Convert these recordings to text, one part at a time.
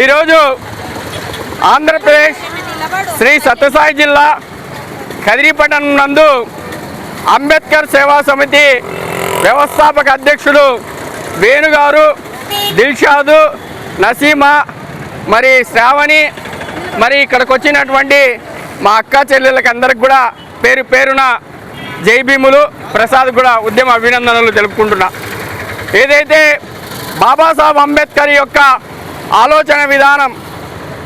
ఈరోజు ఆంధ్రప్రదేశ్ శ్రీ సత్యసాయి జిల్లా కదిరిపట్నం నందు అంబేద్కర్ సేవా సమితి వ్యవస్థాపక అధ్యక్షుడు వేణుగారు దిల్షాదు నసీమా మరి శ్రావణి మరి ఇక్కడికి వచ్చినటువంటి మా అక్క చెల్లెళ్ళకి అందరికి కూడా పేరు పేరున జైభీములు ప్రసాద్ కూడా ఉద్యమ అభినందనలు తెలుపుకుంటున్నా. ఏదైతే బాబాసాహెబ్ అంబేద్కర్ యొక్క ఆలోచన విధానం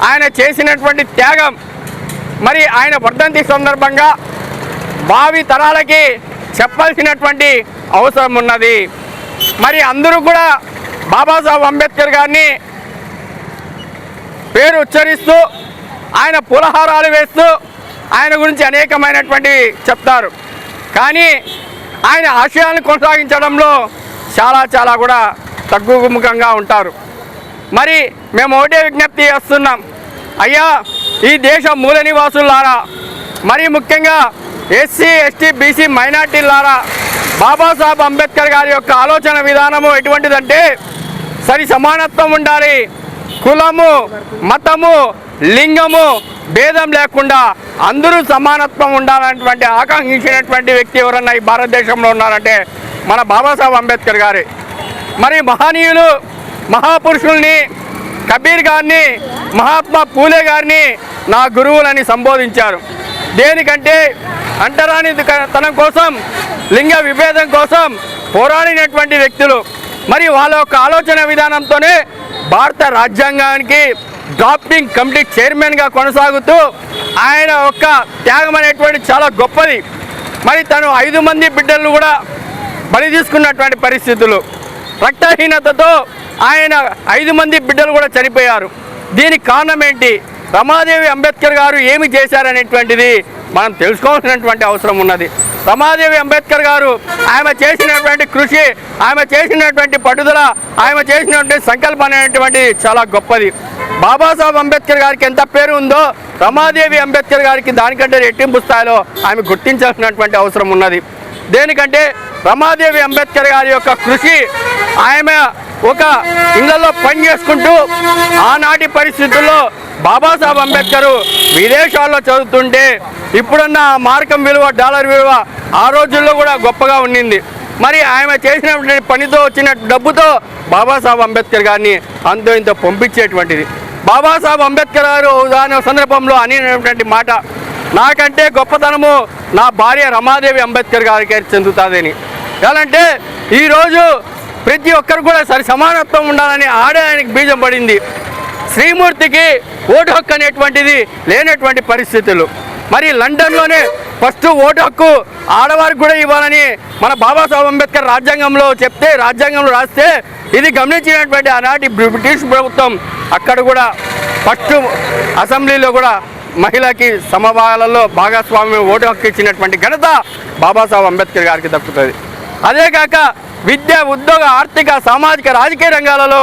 ఆయన చేసినటువంటి త్యాగం మరి ఆయన వర్ధంతి సందర్భంగా భావి తరాలకి చెప్పాల్సినటువంటి అవసరం ఉన్నది. మరి అందరూ కూడా బాబాసాహెబ్ అంబేద్కర్ గారిని పేరు ఉచ్చరిస్తూ ఆయన పులహారాలు వేస్తూ ఆయన గురించి అనేకమైనటువంటివి చెప్తారు. కానీ ఆయన ఆశయాలను కొనసాగించడంలో చాలా చాలా కూడా తగ్గుముఖంగా ఉంటారు. మరి మేము ఒకటే విజ్ఞప్తి చేస్తున్నాం. అయ్యా ఈ దేశ మూల నివాసులారా మరి ముఖ్యంగా ఎస్సీ ఎస్టీ బీసీ మైనార్టీలారా బాబాసాహెబ్ అంబేద్కర్ గారి యొక్క ఆలోచన విధానము ఎటువంటిదంటే సరి సమానత్వం ఉండాలి. కులము మతము లింగము భేదం లేకుండా అందరూ సమానత్వం ఉండాలనేటువంటి ఆకాంక్షించినటువంటి వ్యక్తి ఎవరన్నా ఈ భారతదేశంలో ఉన్నారంటే మన బాబాసాహెబ్ అంబేద్కర్ గారి. మరి మహనీయులు మహాపురుషుల్ని కబీర్ గారిని మహాత్మా పూలే గారిని నా గురువులని సంబోధించారు. దేనికంటే అంటరాని తనం కోసం లింగ విభేదం కోసం పోరాడినటువంటి వ్యక్తులు. మరి వాళ్ళ యొక్క ఆలోచన విధానంతోనే భారత రాజ్యాంగానికి డ్రాఫ్టింగ్ కమిటీ చైర్మన్గా కొనసాగుతూ ఆయన యొక్క త్యాగం అనేటువంటి చాలా గొప్పది. మరి తను ఐదు మంది బిడ్డలను కూడా బలి తీసుకున్నటువంటి పరిస్థితులు. రక్తహీనతతో ఆయన ఐదు మంది బిడ్డలు కూడా చనిపోయారు. దీనికి కారణం ఏంటి? రమాదేవి అంబేద్కర్ గారు ఏమి చేశారనేటువంటిది మనం తెలుసుకోవాల్సినటువంటి అవసరం ఉన్నది. రమాదేవి అంబేద్కర్ గారు ఆమె చేసినటువంటి కృషి ఆమె చేసినటువంటి పట్టుదల ఆమె చేసినటువంటి సంకల్పం అనేటువంటిది చాలా గొప్పది. బాబాసాహెబ్ అంబేద్కర్ గారికి ఎంత పేరు ఉందో రమాదేవి అంబేద్కర్ గారికి దానికంటే రెట్టింపు స్థాయిలో ఆమె గుర్తించాల్సినటువంటి అవసరం ఉన్నది. దేనికంటే రమాదేవి అంబేద్కర్ గారి యొక్క కృషి ఆమె ఒక ఇళ్ళలో పని చేసుకుంటూ ఆనాటి పరిస్థితుల్లో బాబాసాహెబ్ అంబేద్కర్ విదేశాల్లో చదువుతుంటే ఇప్పుడున్న మార్కం విలువ డాలర్ విలువ ఆ రోజుల్లో కూడా గొప్పగా ఉండింది. మరి ఆమె చేసినటువంటి పనితో వచ్చిన డబ్బుతో బాబాసాహెబ్ అంబేద్కర్ గారిని అంతో ఇంతో పంపించేటువంటిది. బాబాసాహెబ్ అంబేద్కర్ గారు దాని సందర్భంలో అనేటువంటి మాట నాకంటే గొప్పతనము నా భార్య రమాదేవి అంబేద్కర్ గారికి చెందుతుందని. ఎలాంటే ఈరోజు ప్రతి ఒక్కరు కూడా సరి సమానత్వం ఉండాలని ఆడే ఆయనకి బీజం పడింది. శ్రీమూర్తికి ఓటు హక్కు అనేటువంటిది లేనటువంటి పరిస్థితులు. మరి లండన్లోనే ఫస్ట్ ఓటు హక్కు ఆడవారికి కూడా ఇవ్వాలని మన బాబాసాహెబ్ అంబేద్కర్ రాజ్యాంగంలో చెప్తే రాజ్యాంగంలో రాస్తే ఇది గమనించినటువంటి ఆనాటి బ్రిటిష్ ప్రభుత్వం అక్కడ కూడా ఫస్ట్ అసెంబ్లీలో కూడా మహిళకి సమభాగాలలో భాగస్వామ్యం ఓటు హక్కు ఇచ్చినటువంటి ఘనత బాబాసాహెబ్ అంబేద్కర్ గారికి దక్కుతుంది. అదే కాక విద్య ఉద్యోగ ఆర్థిక సామాజిక రాజకీయ రంగాలలో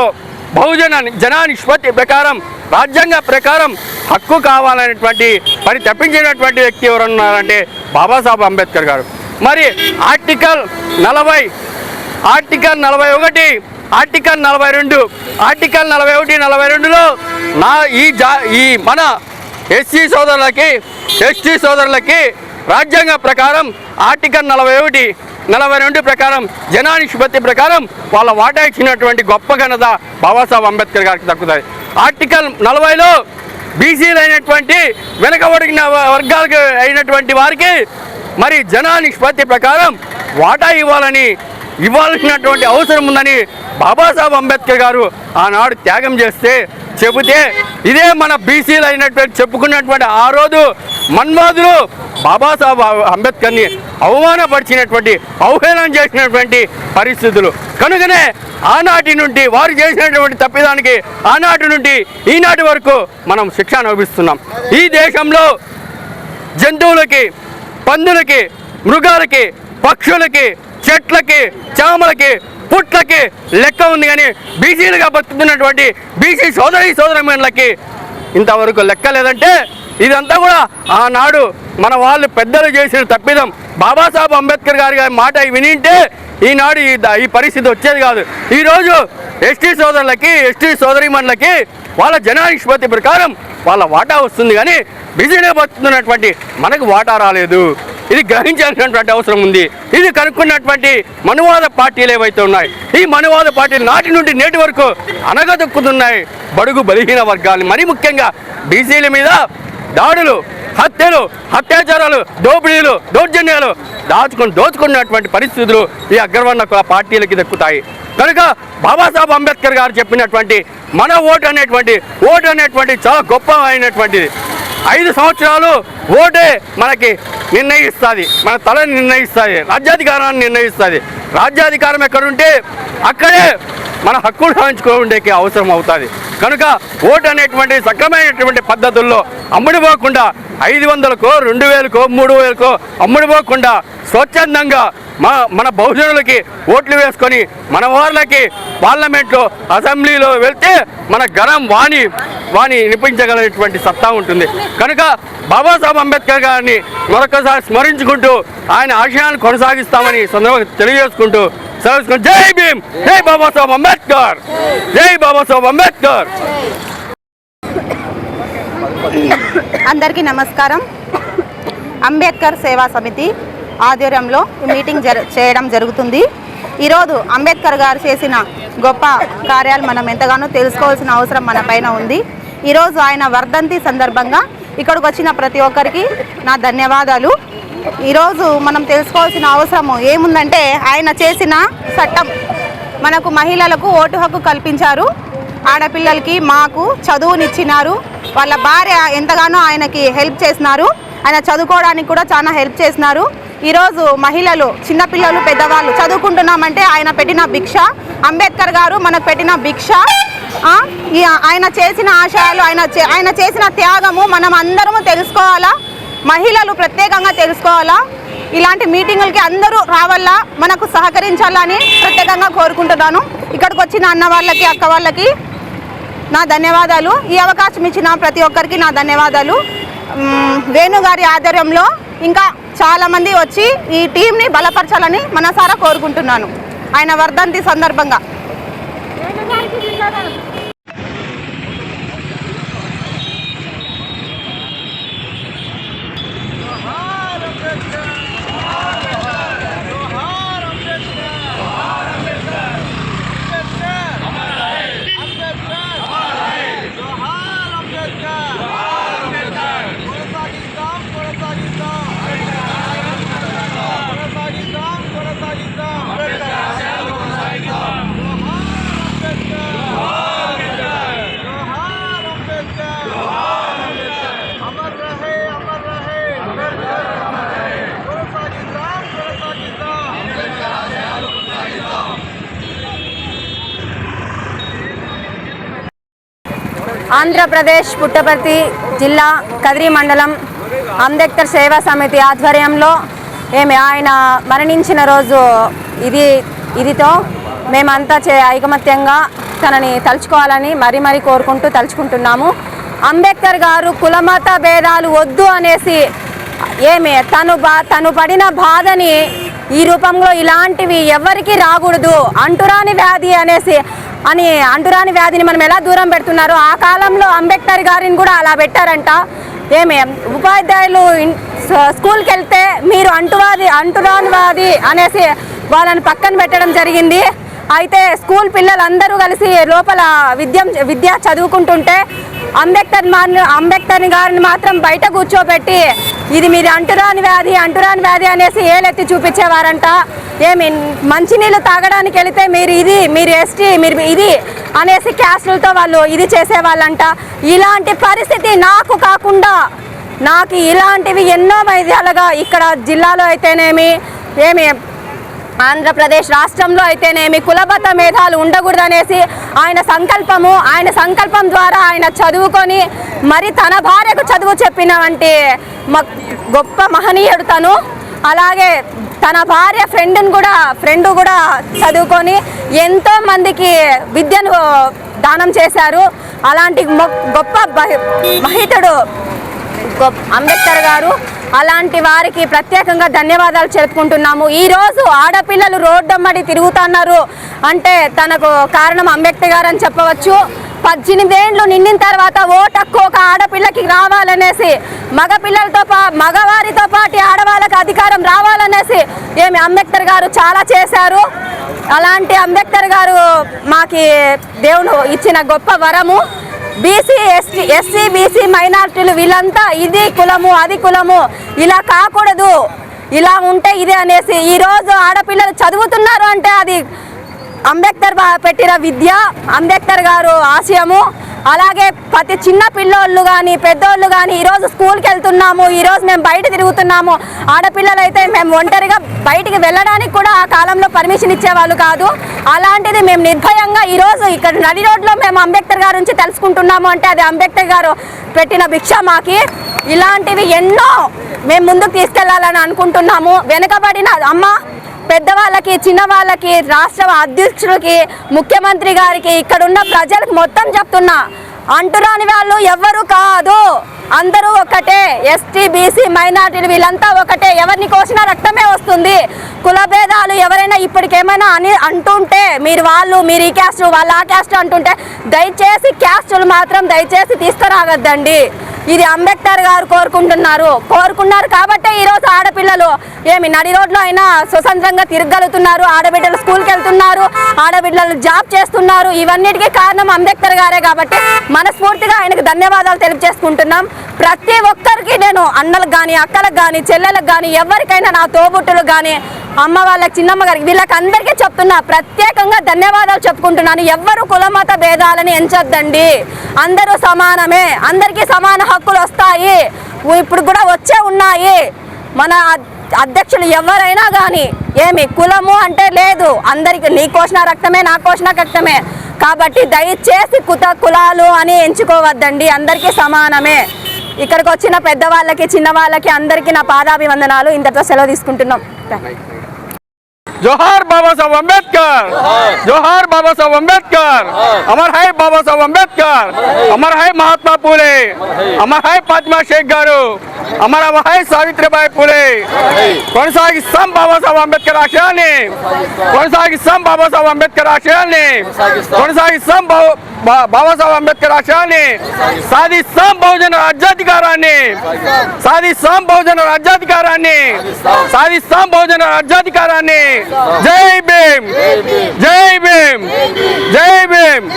బహుజన జనా నిష్పత్తి ప్రకారం రాజ్యాంగ ప్రకారం హక్కు కావాలనేటువంటి మరి తప్పించినటువంటి వ్యక్తి ఎవరున్నారంటే బాబాసాహెబ్ అంబేద్కర్ గారు. మరి ఆర్టికల్ నలభై ఆర్టికల్ నలభై ఒకటి ఆర్టికల్ నలభై రెండు ఆర్టికల్ నలభై ఒకటి నలభై రెండులో నా ఈ జా ఈ మన ఎస్సీ సోదరులకి ఎస్టీ సోదరులకి రాజ్యాంగ ప్రకారం ఆర్టికల్ నలభై ఒకటి నలభై రెండు ప్రకారం జనా నిష్పత్తి ప్రకారం వాళ్ళ వాటా ఇచ్చినటువంటి గొప్ప ఘనత బాబాసాహెబ్ అంబేద్కర్ గారికి దక్కుతుంది ఆర్టికల్ నలభైలో బీసీలు అయినటువంటి వెనకబడిన వర్గాలకు అయినటువంటి వారికి మరి జనానిష్పత్తి ప్రకారం వాటా ఇవ్వాలని ఇవ్వాల్సినటువంటి అవసరం ఉందని బాబాసాహెబ్ అంబేద్కర్ గారు ఆనాడు త్యాగం చేస్తే చెబితే ఇదే మన బీసీలు అయినటువంటి చెప్పుకున్నటువంటి ఆ రోజు మన్మోదులు బాబాసాహెబ్ అంబేద్కర్ని అవమానపరిచినటువంటి అవహేళన చేసినటువంటి పరిస్థితులు. కనుకనే ఆనాటి నుండి వారు చేసినటువంటి తప్పిదానికి ఆనాటి నుండి ఈనాటి వరకు మనం శిక్ష అనుభవిస్తున్నాం. ఈ దేశంలో జంతువులకి పందులకి మృగాలకి పక్షులకి చెట్లకి చామలకి పుట్లకి లెక్క ఉంది కానీ బీసీలుగా బతుకుతున్నటువంటి బీసీ సోదరి సోదరమణులకి ఇంతవరకు లెక్క లేదంటే ఇదంతా కూడా ఆనాడు మన వాళ్ళు పెద్దలు చేసిన తప్పిదం. బాబాసాహెబ్ అంబేద్కర్ గారి గారి మాట వినింటే ఈనాడు ఈ పరిస్థితి వచ్చేది కాదు. ఈరోజు ఎస్టీ సోదరులకి ఎస్టీ సోదరిమణులకి వాళ్ళ జనాధిపతి ప్రకారం వాళ్ళ వాటా వస్తుంది కానీ బిజీనే వస్తున్నటువంటి మనకు వాటా రాలేదు. ఇది గ్రహించాల్సినటువంటి అవసరం ఉంది. ఇది కనుక్కున్నటువంటి మనువాద పార్టీలు ఏవైతే ఉన్నాయి ఈ మనువాద పార్టీలు నాటి నుండి నేటి వరకు అనగదొక్కుతున్నాయి. బడుగు బలహీన వర్గాలు. మరీ ముఖ్యంగా బీసీల మీద దాడులు హత్యలు అత్యాచారాలు దోపిడీలు దౌర్జన్యాలు దాచుకొని దోచుకున్నటువంటి పరిస్థితులు ఈ అగ్రవర్ణ పార్టీలకి దక్కుతాయి. కనుక బాబాసాహెబ్ అంబేద్కర్ గారు చెప్పినటువంటి మన ఓటు అనేటువంటి ఓటు అనేటువంటి చాలా గొప్ప అయినటువంటిది. ఐదు సంవత్సరాలు ఓటే మనకి నిర్ణయిస్తుంది మన తలని నిర్ణయిస్తుంది రాజ్యాధికారాన్ని నిర్ణయిస్తుంది. రాజ్యాధికారం ఎక్కడుంటే అక్కడే మన హక్కులు సాధించుకోవడానికి అవసరం అవుతుంది. కనుక ఓటు అనేటువంటి సక్రమైనటువంటి పద్ధతుల్లో అమ్ముడిపోకుండా ఐదు వందలకో రెండు వేలకో మూడు వేలకో అమ్ముడుపోకుండా స్వచ్ఛందంగా మా మన బహుజనులకి ఓట్లు వేసుకొని మన వాళ్ళకి పార్లమెంట్లో అసెంబ్లీలో వెళ్తే మన గరం వాణి వాణి వినిపించగలిగినటువంటి సత్తా ఉంటుంది. కనుక బాబాసాహెబ్ అంబేద్కర్ గారిని మరొకసారి స్మరించుకుంటూ ఆయన ఆశయాన్ని కొనసాగిస్తామని సందర్భంగా తెలియజేసుకుంటూ సెలవు జై భీమ్! జై బాబాసాహెబ్ అంబేద్కర్! జై బాబాసాహెబ్ అంబేద్కర్! అందరికీ నమస్కారం. అంబేద్కర్ సేవా సమితి ఆధ్వర్యంలో మీటింగ్ జర చేయడం జరుగుతుంది. ఈరోజు అంబేద్కర్ గారు చేసిన గొప్ప కార్యాలు మనం ఎంతగానో తెలుసుకోవాల్సిన అవసరం మన పైన ఉంది. ఈరోజు ఆయన వర్ధంతి సందర్భంగా ఇక్కడికి వచ్చిన ప్రతి ఒక్కరికి నా ధన్యవాదాలు. ఈరోజు మనం తెలుసుకోవాల్సిన అవసరం ఏముందంటే ఆయన చేసిన చట్టం. మనకు మహిళలకు ఓటు హక్కు కల్పించారు. ఆడపిల్లలకి మాకు చదువునిచ్చినారు. వాళ్ళ భార్య ఎంతగానో ఆయనకి హెల్ప్ చేసినారు. ఆయన చదువుకోవడానికి కూడా చాలా హెల్ప్ చేసినారు. ఈరోజు మహిళలు చిన్నపిల్లలు పెద్దవాళ్ళు చదువుకుంటున్నామంటే ఆయన పెట్టిన భిక్ష. అంబేద్కర్ గారు మనకు పెట్టిన భిక్ష. ఆయన చేసిన ఆశయాలు ఆయన చే- ఆయన చేసిన త్యాగము మనం అందరము తెలుసుకోవాలా? మహిళలు ప్రత్యేకంగా తెలుసుకోవాలా? ఇలాంటి మీటింగులకి అందరూ రావాలా? మనకు సహకరించాలని ప్రత్యేకంగా కోరుకుంటున్నాను. ఇక్కడికి వచ్చిన అన్న వాళ్ళకి అక్క వాళ్ళకి నా ధన్యవాదాలు. ఈ అవకాశం ఇచ్చిన ప్రతి ఒక్కరికి నా ధన్యవాదాలు. వేణుగారి ఆధ్వర్యంలో ఇంకా చాలామంది వచ్చి ఈ టీంని బలపరచాలని మనసారా కోరుకుంటున్నాను. ఆయన వర్ధంతి సందర్భంగా. ఆంధ్రప్రదేశ్ పుట్టపర్తి జిల్లా కదిరి మండలం అంబేద్కర్ సేవా సమితి ఆధ్వర్యంలో ఏమి ఆయన మరణించిన రోజు ఇది ఇదితో మేమంతా చే ఐకమత్యంగా తనని తలుచుకోవాలని మరీ మరీ కోరుకుంటూ తలుచుకుంటున్నాము. అంబేద్కర్ గారు కులమత భేదాలు వద్దు అనేసి ఏమి తను బా తను పడిన బాధని ఈ రూపంలో ఇలాంటివి ఎవరికి రాకూడదు అంటురాని వ్యాధి అనేసి అని అంటురాని వ్యాధిని మనం ఎలా దూరం పెడుతున్నారో? ఆ కాలంలో అంబేద్కర్ గారిని కూడా అలా పెట్టారంట. ఏమి ఉపాధ్యాయులు స్కూల్కి వెళ్తే మీరు అంటువాది అంటురాని వ్యాధి అనేసి వాళ్ళని పక్కన పెట్టడం జరిగింది. అయితే స్కూల్ పిల్లలందరూ కలిసి లోపల విద్య విద్య చదువుకుంటుంటే అంబేద్కర్ మార్ అంబేద్కర్ గారిని మాత్రం బయట కూర్చోబెట్టి ఇది మీది అంటురాని వ్యాధి అంటురాని వ్యాధి అనేసి ఏలెత్తి చూపించేవారంట. ఏమి మంచినీళ్ళు తాగడానికి వెళితే మీరు ఇది మీరు ఎస్టీ మీరు ఇది అనేసి క్యాస్టులతో వాళ్ళు ఇది చేసేవాళ్ళంట. ఇలాంటి పరిస్థితి నాకు కాకుండా నాకు ఇలాంటివి ఎన్నో వైద్యాలుగా ఇక్కడ జిల్లాలో అయితేనేమి ఏమి ఆంధ్రప్రదేశ్ రాష్ట్రంలో అయితేనేమి కులబద్ధ మేధాలు ఉండకూడదనేసి ఆయన సంకల్పము ఆయన సంకల్పం ద్వారా ఆయన చదువుకొని మరి తన భార్యకు చదువు చెప్పిన వంటి గొప్ప మహనీయుడు తను. అలాగే తన భార్య ఫ్రెండ్ని కూడా ఫ్రెండ్ కూడా చదువుకొని ఎంతో మందికి విద్యను దానం చేశారు. అలాంటి గొప్ప మహితుడు గొప్ప అంబేద్కర్ గారు. అలాంటి వారికి ప్రత్యేకంగా ధన్యవాదాలు చెప్పుకుంటున్నాము. ఈరోజు ఆడపిల్లలు రోడ్డమ్మడి తిరుగుతున్నారు. అంటే తనకు కారణం అంబేద్కర్ గారు అని చెప్పవచ్చు. పద్దెనిమిదేండ్లు నిండిన తర్వాత ఓటు హక్కు ఒక ఆడపిల్లకి రావాలనేసి మగపిల్లలతో పా మగవారితో పాటు ఆడవాళ్ళకి అధికారం రావాలనేసి ఏమి అంబేద్కర్ గారు చాలా చేశారు. అలాంటి అంబేద్కర్ గారు మాకి దేవుడు ఇచ్చిన గొప్ప వరము. బీసీ ఎస్టీ ఎస్సీ బీసీ మైనార్టీలు వీళ్ళంతా ఇది కులము అది కులము ఇలా కాకూడదు ఇలా ఉంటే ఇది అనేసి ఈరోజు ఆడపిల్లలు చదువుతున్నారు అంటే అది అంబేద్కర్ పెట్టిన విద్య అంబేద్కర్ గారు ఆశయము అలాగే ప్రతి చిన్న పిల్లోళ్ళు కానీ పెద్దోళ్ళు కానీ ఈరోజు స్కూల్కి వెళ్తున్నాము ఈరోజు మేము బయట తిరుగుతున్నాము. ఆడపిల్లలు అయితే మేము ఒంటరిగా బయటికి వెళ్ళడానికి కూడా ఆ కాలంలో పర్మిషన్ ఇచ్చేవాళ్ళు కాదు. అలాంటిది మేము నిర్భయంగా ఈరోజు ఇక్కడ నడి రోడ్లో మేము అంబేద్కర్ గారి నుంచి తెలుసుకుంటున్నాము అంటే అది అంబేద్కర్ గారు పెట్టిన భిక్ష మాకి. ఇలాంటివి ఎన్నో మేము ముందుకు తీసుకెళ్ళాలని అనుకుంటున్నాము. వెనుకబడిన అమ్మ పెద్దవాళ్ళకి చిన్నవాళ్ళకి రాష్ట్ర అధ్యక్షులకి ముఖ్యమంత్రి గారికి ఇక్కడున్న ప్రజలకు మొత్తం చెప్తున్నా. అంటురాని వాళ్ళు ఎవ్వరు కాదు. అందరూ ఒకటే. ఎస్టీ బీసీ మైనార్టీలు వీళ్ళంతా ఒకటే. ఎవరిని కోసినా రక్తమే వస్తుంది. కులభేదాలు ఎవరైనా ఇప్పటికేమైనా అని అంటుంటే మీరు వాళ్ళు మీరు ఈ క్యాస్ట్ వాళ్ళు ఆ క్యాస్ట్ అంటుంటే దయచేసి క్యాస్టులు మాత్రం దయచేసి తీసుకురాగద్దండి ఇది అంబేద్కర్ గారు కోరుకుంటున్నారు. కోరుకున్నారు కాబట్టే ఈరోజు ఆడపిల్లలు ఏమి నడి రోడ్లో అయినా స్వతంత్రంగా తిరగలుగుతున్నారు. ఆడబిడ్డలు స్కూల్కి వెళ్తున్నారు. ఆడబిడ్డలు జాబ్ చేస్తున్నారు. ఇవన్నిటికీ కారణం అంబేద్కర్ గారే కాబట్టి మనస్ఫూర్తిగా ఆయనకు ధన్యవాదాలు తెలియజేసుకుంటున్నాం. ప్రతి ఒక్కరికి నేను అన్నలకు కానీ అక్కలకు కానీ చెల్లెలకు కానీ ఎవరికైనా నా తోబుట్టులు కానీ అమ్మ వాళ్ళకి చిన్నమ్మ గారికి వీళ్ళకి అందరికీ చెప్తున్నా ప్రత్యేకంగా ధన్యవాదాలు చెప్పుకుంటున్నాను. ఎవ్వరు కులమత భేదాలని ఎంచొద్దండి. అందరూ సమానమే. అందరికీ సమాన హక్కులు వస్తాయి. ఇప్పుడు కూడా వచ్చే ఉన్నాయి. మన అధ్యక్షులు ఎవరైనా కానీ ఏమి కులము అంటే లేదు. అందరికి నీ కోసిన రక్తమే నా కోసిన రక్తమే. కాబట్టి దయచేసి కుత కులాలు అని ఎంచుకోవద్దండి. అందరికీ సమానమే. ఇక్కడికి వచ్చిన పెద్దవాళ్ళకి చిన్నవాళ్ళకి అందరికీ నా పాదాభివందనాలు. ఇంతటితో సెలవు తీసుకుంటున్నాం. జోహార్ బాబా సాహెబ్ అంబేద్కర్! జోహార్! బాబా సాహెబ్ అంబేద్కర్! అమర్ హై బాబా సాహెబ్ అంబేద్కర్! అమర్ హై! మహాత్మా పూలే! అమర్ హై! పద్మా షేక్ గారు! అమర है సావిత్రిబాయి పూలే కొనసాగిస్తాం బాబాసాహెబ్ అంబేద్కర్ ఆశయాల్ని కొనసాగిస్తాం బాబాసాహెబ్ అంబేద్కర్ ఆశయాల్ని కొనసాగిస్తాం బా- బా- బాబాసాహెబ్ అంబేద్కర్ ఆశయాల్ని సాధిస్తాం బహుజన రాజ్యాధికారాన్ని సాధిస్తాం బహుజన రాజ్యాధికారాన్ని సాధిస్తాం బహుజన రాజ్యాధికారాన్ని జై భీమ్ జై భీమ్ జై భీమ్